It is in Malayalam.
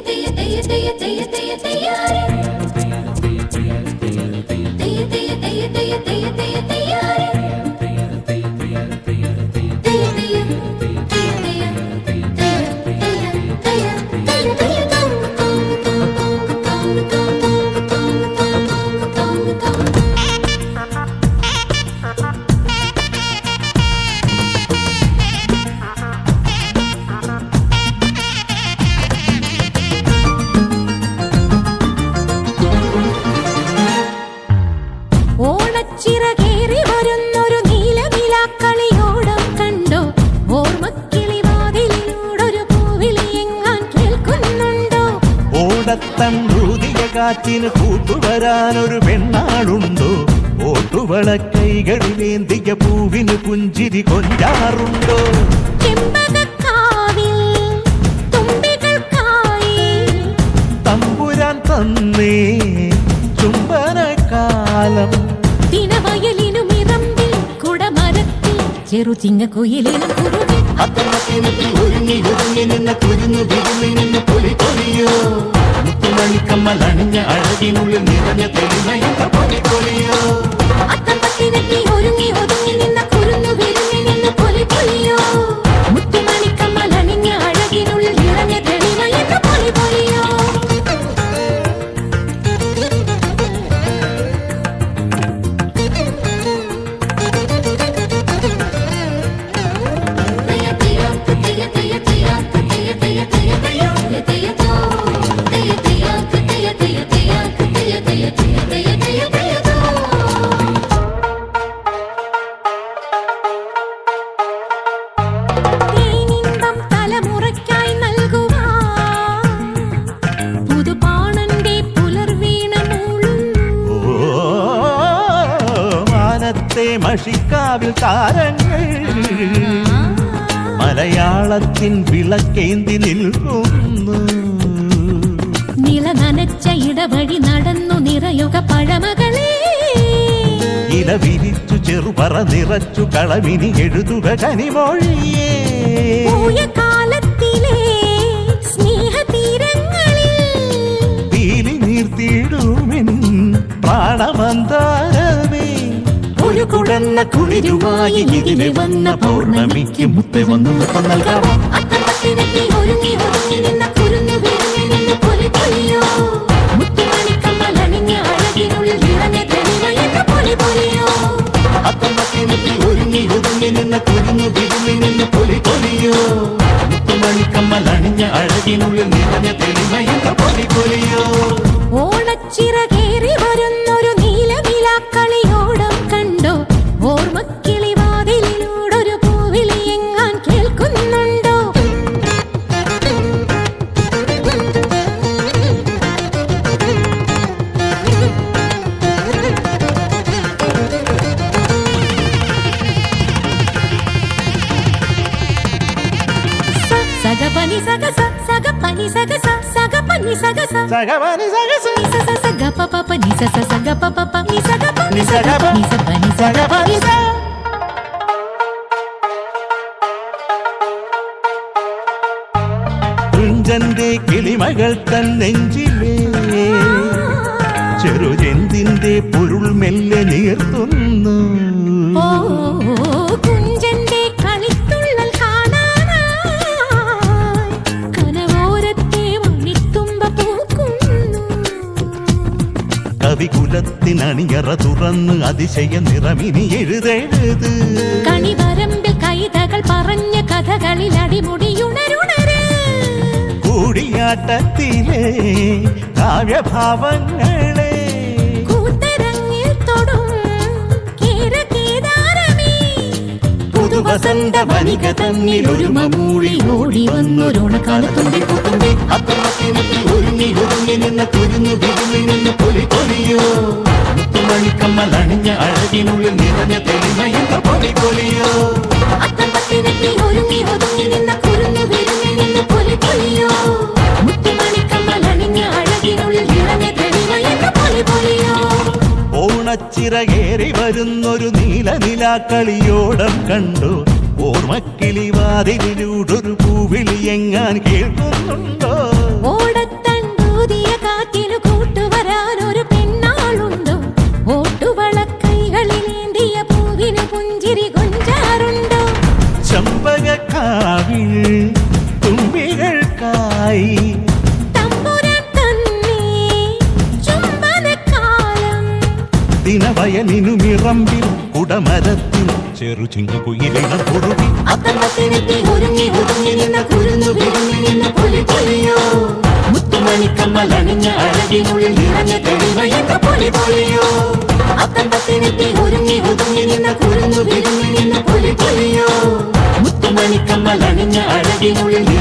தெய்ய தெய்ய தெய்ய தெய்ய தெய்ய தெய்ய தெய்யாரே ഓടത്തണ്ടൂതിയ കാറ്റിന് കൂട്ടുവരാനൊരു പെണ്ണാളുണ്ടോ? ഓട്ടുവള കൈകളിലേന്തിയ പൂവിന് പുഞ്ചിരി കൊഞ്ചാറുണ്ടോ? തമ്പുരാൻ തന്നേ ചുംബനകാലം. ദിനവയലിനു ഇറമ്പിൽ കുടമരത്തിൽ ചെറുചിങ്ങ കുയിലിനും അത്തമത്തിനെത്തി ഒരുങ്ങി ഒരുങ്ങി നിന്ന കുരുന്നു വിരുങ്ങി നിന്ന് പൊലി പൊലിയോ? മുത്തുമണിക്കമ്മൽ അണിഞ്ഞ അഴകിനുള്ളിൽ നിറഞ്ഞ തെളിമയെന്ന പൊലി പൊലിയോ അത്തപ്പത്തിനെത്തി ഒരുങ്ങി ഒതുങ്ങി നിന്ന കുരുന്നു വിരുങ്ങി നിന്ന് പൊലി പൊലിയോ. മുത്തുമണിക്കമ്മൽ അണിഞ്ഞ അഴകിനുള്ളിൽ നിറഞ്ഞ തെളിമ മഷിക്കാവിൽ താരങ്ങൾ. മലയാളത്തിൻ വിളക്കേന്തി നിൽക്കുന്നു. നിലനനച്ച ഇടവഴി നടന്നു നിറയുക പഴമകളെ. ഇല വിരിച്ചു ചെറുപറ നിറച്ചു കളമിനി എഴുതുക കനിമൊഴിയേ. കാലത്തിലെ സ്നേഹതീരങ്ങളിൽ നീർത്തിയിടുമെൻ ഒരു കുടന്ന കുളിരുമായി ഇതിനെ വന്ന പൗർണമിക്ക് മുത്തെ വന്നു മുത്തം നൽകാം. അത്തപ്പത്തിനെത്തി ഒരുങ്ങി കുരുന്നു കുരുന്നു ഓണച്ചിറകേറി നീലനിലാക്കളിയോടം സഗ പനി സഗ സ സഗ പനി സഗ സ സഗ പനി സഗ സ സഗമനി സഗസ നി സ സ സ ഗ പ പ പ നി സ സ സ ഗ പ പ പ നി സ ഗ പ നി സ ഗ പ നി സ പ നി സ ഗ പ നി സ തുഞ്ചന്റെ കിളിമകൾ തൻ നെഞ്ചിലേ ചെറുജെന്തിന്റെ പൊരുൾ മെല്ലെ നീർത്തുന്നു കവികുലത്തിനണിയറ തുറന്ന് അതിശയ നിറമിനി എഴുതെഴുത് കണിവരമ്പിൽ കൈതകൾ പറഞ്ഞ കഥകളിൽ അടിമുടിയുണരുണര്. കൂടിയാട്ടത്തിലെ കാവ്യഭാവങ്ങളെ. കൂത്തരങ്ങിൽ തൊടും പുതുവസന്ത വനിക തന്നിൽ ഒരു മൂളി ഓടി വന്നൊരോണക്കാലത്തുമ്പി പുത്തുമ്പി അത്തമത്തിനെത്തി ഒരുങ്ങി ഒരുങ്ങി നിന്ന് തുരുന്നു വിരുങ്ങി നിന്ന് അഴകിനുള്ളിൽ നിറഞ്ഞ തെളിമയെന്ന പൊടി പൊലിയോ ഒരുങ്ങി ഒതുങ്ങി നിന്ന വിരുങ്ങി പൊലി പൊലിയോ പൊലി ഓണച്ചിറകേറി വരുന്നൊരു നീലനിലാക്കളിയോടം കണ്ടു. ഓർമ്മക്കിളി വാതിലിലൂടൊരു പൂവിളി എങ്ങാൻ കേൾക്കുന്നുണ്ടോ? ഓട തന്നെ ചുംബനക്കാലം ദിനവയലിനുമിറമ്പിൽ കുടമരത്തിൽ ചെറു ചിങ്ങുകുയിലിണം കുറുകി അത്തമ്മത്തിനെത്തി ഒരുങ്ങി ഒതുങ്ങി നിന്ന കുരുന്നു വിരുങ്ങി നിന്ന പുലി പുലിയോ മുത്തുമണിക്കമ്മലണിഞ്ഞ അഴകിനുള്ളിൽ നിറഞ്ഞ തെളിവയെന്ന പുലി പുലിയോ അത്തമ്പത്തിനെത്തി ഒരുങ്ങി ഒതുങ്ങി നിന്ന കുരുന്നു വിരുങ്ങി നിന്ന പുലി പുലിയോ മുത്തുമണിക്കമ്മലണിഞ്ഞ അഴകിനുള്ളിൽ